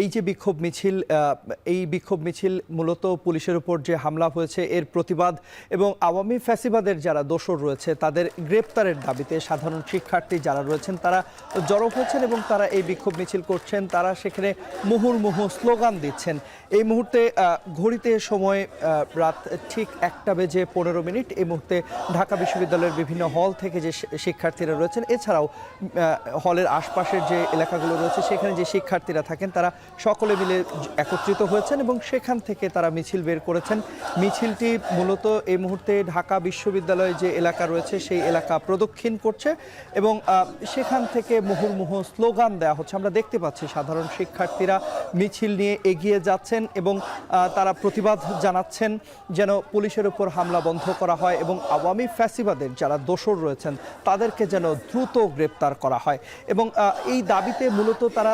এই যে বিক্ষোভ মিছিল এই বিক্ষোভ মিছিল মূলত পুলিশের উপর যে হামলা হয়েছে, এর প্রতিবাদ এবং আওয়ামী ফ্যাসিবাদের যারা দোষর রয়েছে, তাদের গ্রেপ্তারের দাবিতে সাধারণ শিক্ষার্থী যারা রয়েছেন, তারা জড়ো হয়েছেন এবং তারা এই বিক্ষোভ মিছিল করছেন। তারা সেখানে মুহুর্মুহু স্লোগান দিচ্ছেন। এই মুহূর্তে ঘড়িতে সময় রাত ঠিক একটা বেজে পনেরো মিনিট। এই মুহূর্তে ঢাকা বিশ্ববিদ্যালয়ের বিভিন্ন হল থেকে যে শিক্ষার্থীরা রয়েছেন, এছাড়াও হলের আশপাশের যে এলাকাগুলো রয়েছে, সেখানে যে শিক্ষার্থীরা থাকেন তারা সকলে মিলে একত্রিত হয়েছেন এবং সেখান থেকে তারা মিছিল বের করেছেন। মিছিলটি মূলত এই মুহূর্তে ঢাকা বিশ্ববিদ্যালয়ে যে এলাকা রয়েছে সেই এলাকা প্রদক্ষিণ করছে এবং সেখান থেকে মুহুর্মুহু স্লোগান দেওয়া হচ্ছে। আমরা দেখতে পাচ্ছি সাধারণ শিক্ষার্থীরা মিছিল নিয়ে এগিয়ে যাচ্ছেন এবং তারা প্রতিবাদ জানাচ্ছেন যেন পুলিশের উপর হামলা বন্ধ করা হয় এবং আওয়ামী ফ্যাসিবাদের যারা দোষর রয়েছেন তাদেরকে যেন দ্রুত গ্রেপ্তার করা হয়। এবং এই দাবিতে মূলত তারা